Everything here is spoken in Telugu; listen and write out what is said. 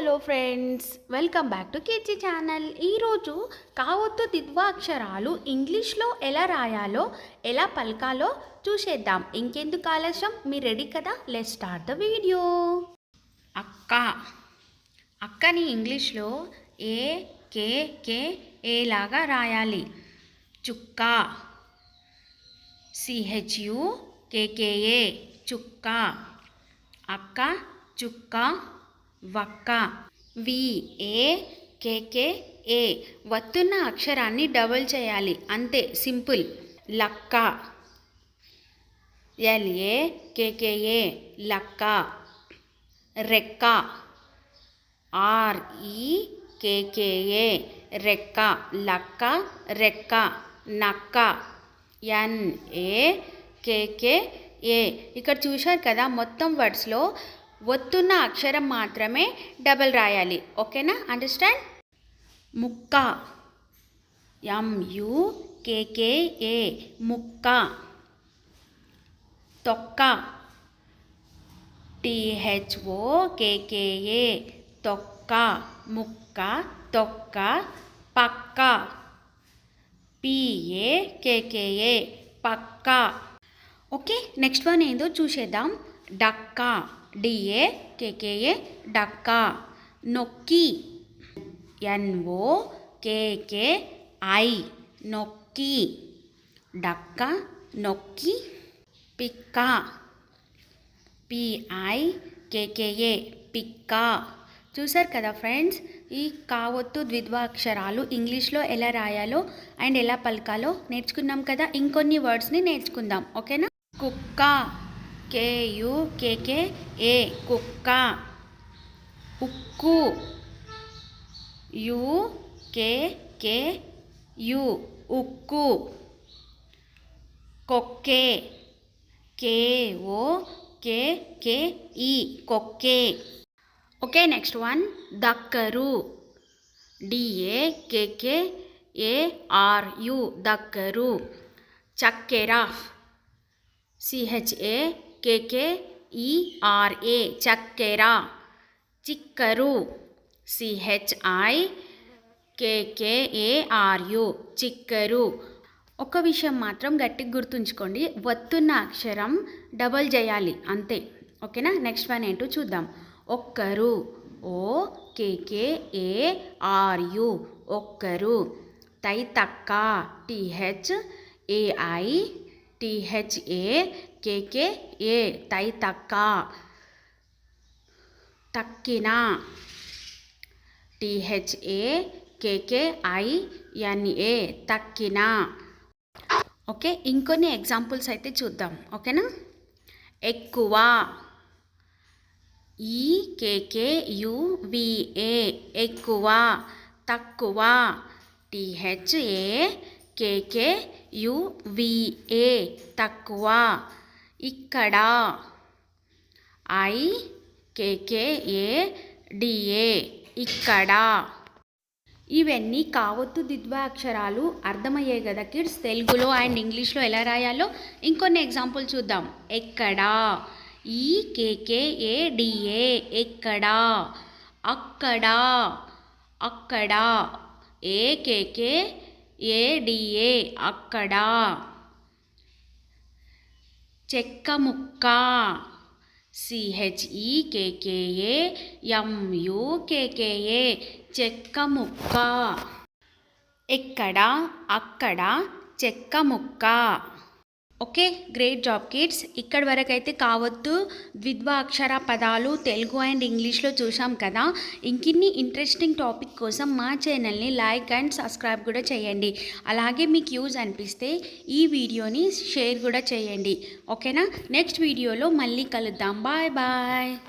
Hello friends welcome back to KG channel. ఈరోజు కావొత్తు దిద్వాక్షరాలు ఇంగ్లీష్లో ఎలా రాయాలో ఎలా పలకాలో చూసేద్దాం. ఇంకెందుకు ఆలస్యం? మీరు రెడీ కదా? లెట్ స్టార్ట్ ద వీడియో అక్క అక్కని ఇంగ్లీష్లో ఏ కే కే ఏలాగా రాయాలి? చుక్క సిహెచ్యు కేకేఏ చుక్క. అక్క చుక్క వక్క. V A K K A. వత్తున్న అక్షరాన్ని డబుల్ చేయాలి. అంతే సింపుల్. లక్క. ఎల్ఏ కేకేఏ లక్క. రెక్క. ఆర్ఈ కేకేఏ రెక్క. లక్క రెక్క. నక్క. ఎన్ఏ కేకే ఏ. ఇక్కడ చూశారు కదా మొత్తం వర్డ్స్లో ఒత్తున్న అక్షరం మాత్రమే డబల్ రాయాలి. ఓకేనా? అండర్స్టాండ్ ముక్క. ఎంయుకేకేఏ ముక్క. తొక్క. టిహెచ్ఓ కేకేఏ తొక్క. ముక్క. తొక్క. పక్క. పిఏ కేకేఏ పక్క. ఓకే? నెక్స్ట్ వన్ ఏందో చూసేద్దాం. డక్క. డిఏ కేకేఏ డక్క నొక్కి ఎన్ఓ కేకే ఐ నొక్కి డక్క నొక్కి పిక్క పిఐ కేకేఏ పిక్క చూసారు కదా ఫ్రెండ్స్? ఈ కావొత్తు ద్విద్వాక్షరాలు ఇంగ్లీష్లో ఎలా రాయాలో అండ్ ఎలా పలకాలో నేర్చుకున్నాం కదా. ఇంకొన్ని వర్డ్స్ని నేర్చుకుందాం. ఓకేనా? కుక్క. కేయు కేకే ఏ కుక్క ఉక్కు యు కే కే యు ఉక్కు కొక్కే కే ఓ కే కే ఈ కొక్కే okay next one దక్కరు D A K K A R U దక్కరు చక్కెర C H A K K K K E R A చక్కెర. చిక్కరు. C H I K K A R U చిక్కరు. ఒక విషయం మాత్రం గట్టిగా గుర్తుంచుకోండి. వత్తున్న అక్షరం డబల్ చేయాలి అంతే. ఓకేనా? నెక్స్ట్ వన్ ఏంటో చూద్దాం. ఒక్కరు. ఓ కేకే ఏ ఆర్యు ఒక్కరు. తై తక్క T H A I T H A K K A తై తక్క తక్కిన టిహెచ్ఏ కేకే ఐ ఎన్ఏ తక్కిన ఓకే ఇంకొన్ని ఎగ్జాంపుల్స్ అయితే చూద్దాం. ఓకేనా ఎక్కువ. ఈ కేకే యువిఏ ఎక్కువ. తక్కువ. టిహెచ్ఏ కేకే యువిఏ తక్కువ. ఇక్కడ ఐ కేకేఏ డిఏ ఇక్కడ. ఇవన్నీ కావొత్తు ద్విద్వాక్షరాలు అర్థమయ్యాయి కదా కిడ్స్. తెలుగులో అండ్ ఇంగ్లీష్లో ఎలా రాయాలో ఇంకొన్ని ఎగ్జాంపుల్ చూద్దాం. ఎక్కడ? ఈ కేకేఏ డిఏ ఎక్కడ? అక్కడ? అక్కడ? ఏ ఏడిఏ అక్కడ? చెక్క ముక్క సిహెచ్ఈకేకేఏ? ఎంయుకేకేఏ? చెక్క ముక్క ఎక్కడ? అక్కడ? చెక్క ముక్క ఓకే గ్రేట్ జాబ్ కిడ్స్. ఇక్కడి వరకైతే కావద్దు. కావద్దు ద్విద్వాక్షర పదాలు తెలుగు అండ్ ఇంగ్లీష్లో చూసాం కదా. ఇంకిన్ని ఇంట్రెస్టింగ్ టాపిక్ కోసం మా ఛానల్ని లైక్ అండ్ సబ్స్క్రైబ్ కూడా చేయండి. అలాగే మీకు యూజ్ అనిపిస్తే ఈ వీడియోని షేర్ కూడా చేయండి. ఓకేనా? నెక్స్ట్ వీడియోలో మళ్ళీ కలుద్దాం. Bye bye.